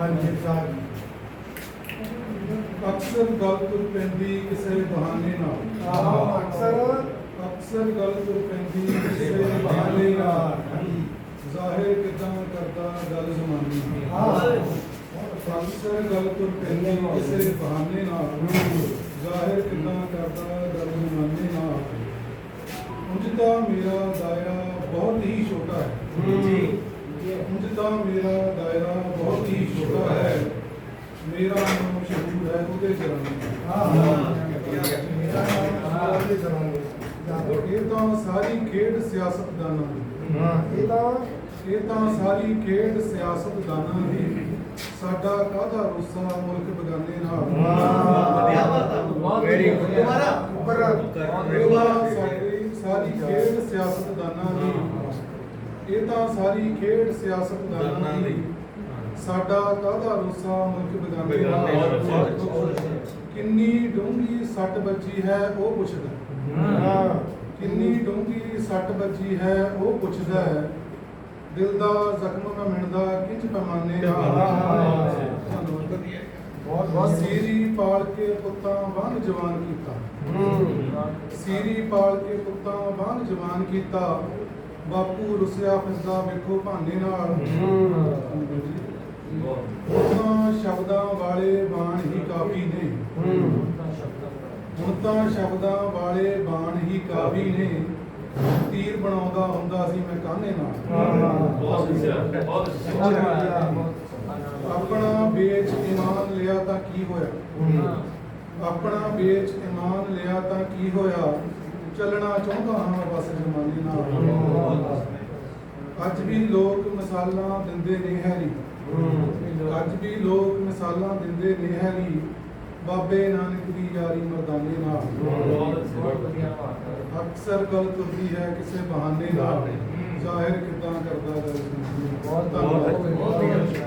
ਹਾਂਜੀ ਸਾਹਿਬ ਅਕਸਰ ਗੱਲ ਤੁਰ ਪੈਂਦੀ ਕਿਸੇ ਬਹਾਨੇ ਨਾਲ ਆਹ ਅਕਸਰ ਅਕਸਰ ਗੱਲ ਤੁਰ ਪੈਂਦੀ ਕਿਸੇ ਬਹਾਨੇ ਨਾਲ ਜ਼ਾਹਿਰ ਕਿਦਾਂ ਕਰਦਾ ਗੱਲ ਜ਼ਮਾਨੀ ਆਹ ਅਕਸਰ ਗੱਲ ਤੁਰ ਪੈਂਦੀ ਕਿਸੇ ਬਹਾਨੇ ਨਾਲ ਜ਼ਾਹਿਰ ਕਿਦਾਂ ਕਰਦਾ ਗੱਲ ਜ਼ਮਾਨੇ ਨਾਲ ਉਂਝ ਤਾਂ ਮੇਰਾ ਦਾਇਰਾ ਬਹੁਤ ਹੀ ਛੋਟਾ ਹੈ ਜੀ ਉਂਝ ਤਾਂ ਮੇਰਾ ਦਾਇਰਾ ਬਹੁਤ ਹੀ ਛੋਟਾ ਹੈ ਮੇਰਾ ਨਾਮ ਮਸ਼ਹੂਰ ਹੈ ਉਹਦੇ ਚਰਨਾਂ ਮੇਰਾ ਨਾਮ ਆਲੇ ਜਰਾਂਗੇ ਇਹ ਤਾਂ ਸਾਰੀ ਖੇਡ ਸਿਆਸਤਦਾਨਾਂ ਦੀ ਹਾਂ ਇਹ ਤਾਂ ਇਹ ਤਾਂ ਸਾਰੀ ਖੇਡ ਸਿਆਸਤਦਾਨਾਂ ਦੀ ਸਾਡਾ ਕਾਹਦਾ ਰੁੱਸਾ ਮੁਲਕ ਬਗਾਨੇ ਨਾਲ ਵੈਰੀ ਗੁੱਡ ਦੁਬਾਰਾ ਉੱਪਰ ਸਾਡੀ ਸਾਰੀ ਖੇਡ ਸਿਆਸਤਦਾਨਾਂ ਦੀ ਇਹ ਤਾਂ ਸਾਰੀ ਖੇਡ ਸਿਆਸਤਦਾਨਾਂ ਦੀ ਸਾਡਾ ਕਾਹਦਾ ਰੁੱਸਾ ਮੁਲਕ ਬਗਾਨੇ ਨਾਲ ਕਿੰਨੀ ਡੂੰਘੀ ਸੱਟ ਵੱਜੀ ਹੈ ਉਹ ਪੁੱਛਦਾ ਹਾਂ। ਕਿੰਨੀ ਡੂੰਘੀ ਸੱਟ ਵੱਜੀ ਹੈ ਉਹ ਪੁੱਛਦਾ ਹੈ। ਦਿਲ ਦਾ ਜ਼ਖਮ ਮੈਂ ਮਿਣਦਾ ਕਿੰਚ ਪੈਮਾਨੇ ਧੰਨਵਾਦ ਬਹੁਤ ਬਹੁਤ ਸੀਰੀ ਪਾਲ ਕੇ ਪੁੱਤਾਂ ਵਾਂਗ ਜਵਾਨ ਕੀਤਾ। ਸੀਰੀ ਪਾਲ ਕੇ ਪੁੱਤਾਂ ਵਾਂਗ ਜਵਾਨ ਕੀਤਾ। ਬਾਪੂ ਰੁਸਿਆ ਫਿਰਦਾ ਵੇਖੋ ਭਾਨੇ ਨਾਲ। ਉਹਨਾਂ ਸ਼ਬਦਾਂ ਵਾਲੇ ਬਾਣ ਹੀ ਕਾਫੀ ਨੇ। ਹੁਣ ਤਾਂ ਸ਼ਬਦਾਂ ਵਾਲੇ ਬਾਣ ਹੀ ਕਾਫੀ ਨੇ। ਤੀਰ ਬਣਾਉਂਦਾ ਹੁੰਦਾ ਸੀ ਮੈਂ ਕਾਹਨੇ ਨਾਲ? ਆਪਣਾ ਵੇਚ ਇਮਾਨ ਲਿਆ ਤਾਂ ਕੀ ਹੋਇਆ? ਆਪਣਾ ਵੇਚ ਇਮਾਨ ਲਿਆ ਤਾਂ ਕੀ ਹੋਇਆ? ਚੱਲਣਾ ਚਾਹੁੰਦਾ ਹਾਂ ਬਸ ਜ਼ਮਾਨੇ ਨਾਲ। ਅੱਜ ਵੀ ਲੋਕ ਮਿਸਾਲਾਂ ਦਿੰਦੇ ਨੇ ਹੈਰੀ। ਅੱਜ ਵੀ ਲੋਕ ਮਿਸਾਲਾਂ ਦਿੰਦੇ ਨੇ ਹੈਰੀ। ਬਾਬੇ ਨਾਨਕ ਦੀ ਯਾਰੀ ਮਰਦਾਨੇ ਨਾਲ। ਅਕਸਰ ਗੱਲ ਤੁਰਦੀ ਹੈ ਕਿਸੇ ਬਹਾਨੇ ਨਾਲ। ਜ਼ਾਹਿਰ ਕਿਦਾਂ ਕਰਦਾ ਗੱਲ ਬਹੁਤ ਧੰਨਵਾਦ।